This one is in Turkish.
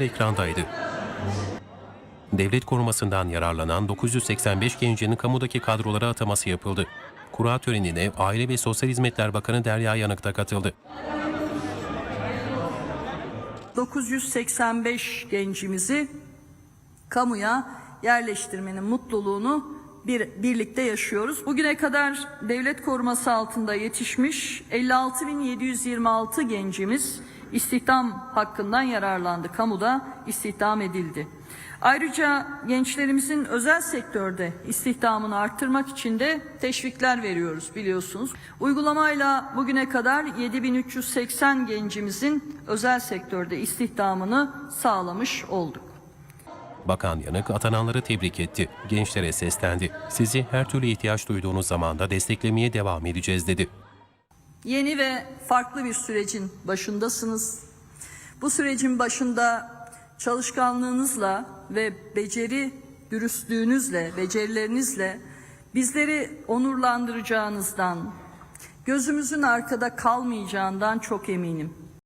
ekrandaydı. Devlet korumasından yararlanan 985 gencinin kamudaki kadrolara ataması yapıldı. Kura törenine Aile ve Sosyal Hizmetler Bakanı Derya Yanık da katıldı. 985 gencimizi kamuya yerleştirmenin mutluluğunu bir, birlikte yaşıyoruz. Bugüne kadar devlet koruması altında yetişmiş 56.726 gencimiz istihdam hakkından yararlandı. Kamuda istihdam edildi. Ayrıca gençlerimizin özel sektörde istihdamını arttırmak için de teşvikler veriyoruz biliyorsunuz. Uygulamayla bugüne kadar 7380 gencimizin özel sektörde istihdamını sağlamış olduk. Bakan Yanık atananları tebrik etti. Gençlere seslendi. Sizi her türlü ihtiyaç duyduğunuz zamanda desteklemeye devam edeceğiz dedi. Yeni ve farklı bir sürecin başındasınız. Bu sürecin başında çalışkanlığınızla ve beceri dürüstlüğünüzle, becerilerinizle bizleri onurlandıracağınızdan, gözümüzün arkada kalmayacağından çok eminim.